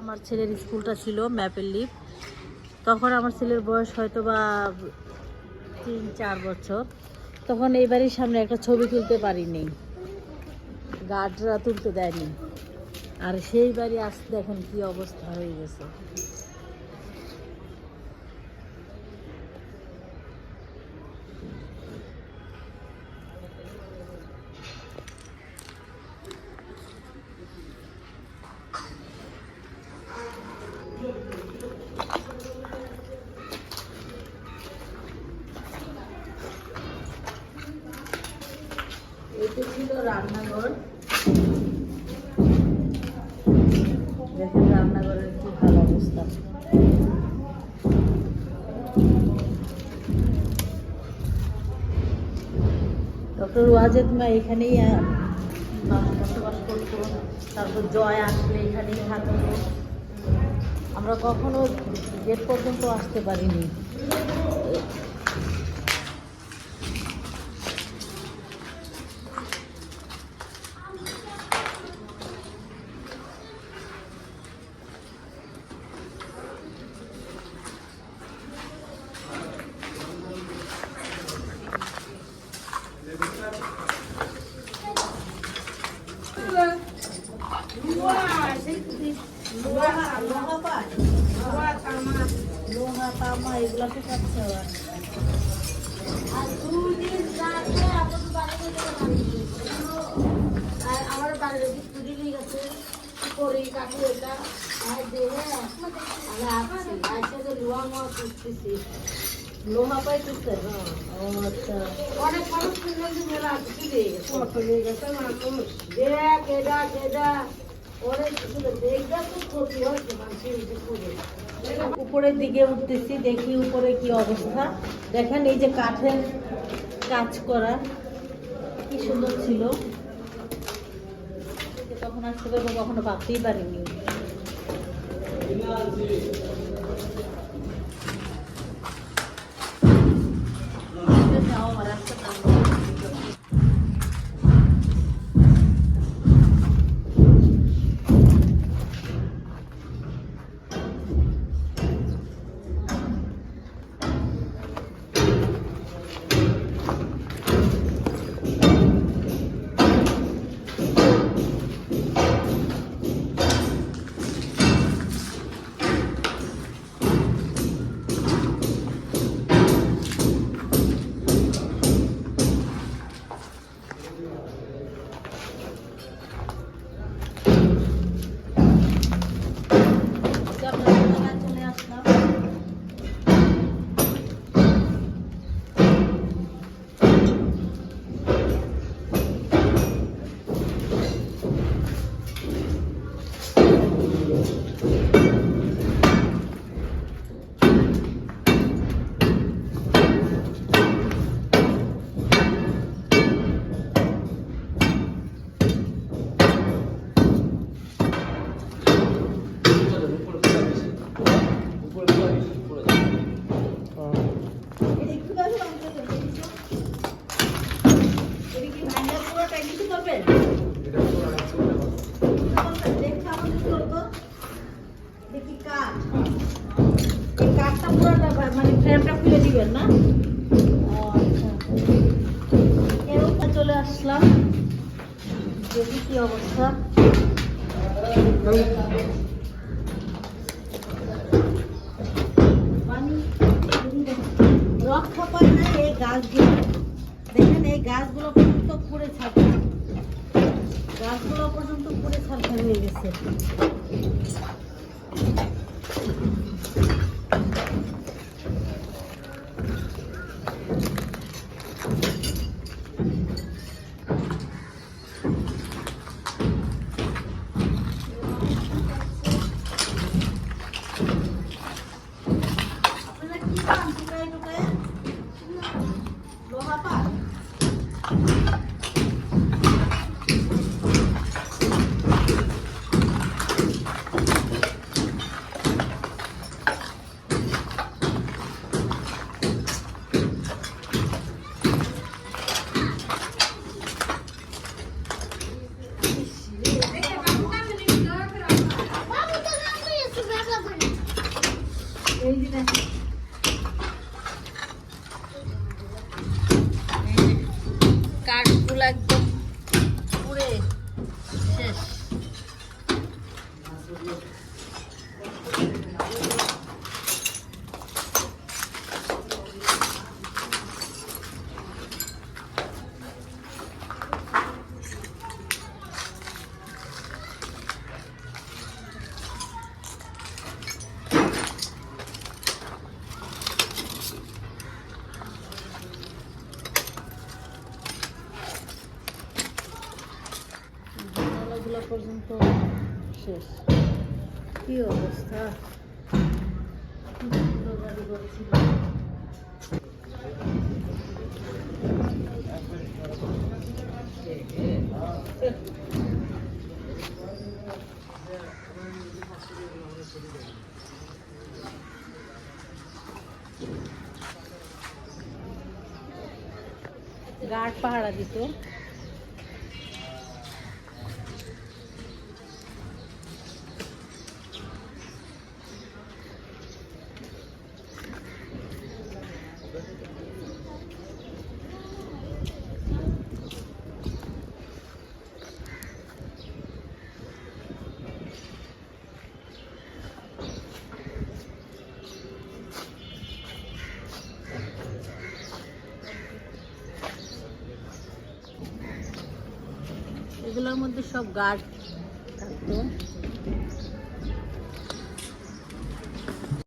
আমার ছেলের স্কুলটা ছিল ম্যাপের লিপ তখন আমার ছেলের বয়স হয়তো বা তিন, চার বছর। তখন এই বাড়ির সামনে একটা ছবি তুলতে পারিনি। গার্ডরা তুলতে দেয়নি। আর সেই বাড়ি আসতে এখন কি অবস্থা হয়ে গেছে। এটা ছিল রান্নাঘর দেখেন রান্নাঘরের কি ভালো অবস্থা ডক্টর ওয়াজেদ মা এখানেই বসবাস করতো। তারপর জয় আসলে এখানেই থাকতো। আমরা কখনো গেট পর্যন্ত আসতে পারিনি লোহা লোহা পায় লোহা তামা এগুলো তো আর দুদিন আর আমার বাড়ির স্কুটি নিয়ে গেছে করি কাকু এটা? আর দেহে আমি আসছি মোয়া লোহা ও আচ্ছা। অনেক মানুষ যে মেলা দিয়ে গেছে কত নিয়ে গেছে মানুষ দেখ। উপরের দিকে উঠতেছি, দেখি উপরে কি অবস্থা। দেখেন এই যে কাঠের কাজ করা, কি সুন্দর ছিল। তখন আসতে পারব কখনো ভাবতেই পারিনি। রাস্তা থামলো। যে আপনার দোকানে চলে ফ্রেমটা খুলে দিবেন না? আচ্ছা। চলে আসলাম। দেখি কি অবস্থা। রক্ষা পায় না এই গাছগুলো। দেখেন, এই গাছগুলো পর্যন্ত পুড়ে ছাড়ছে। গাছগুলো পর্যন্ত পুড়ে ছাড়খার হয়ে গেছে। Come শেষ কি অবস্থা কি সুন্দর বাড়ি ঘর ছিল। গার্ড পাহারা দিত এগুলোর মধ্যে সব গার্ড থাকতো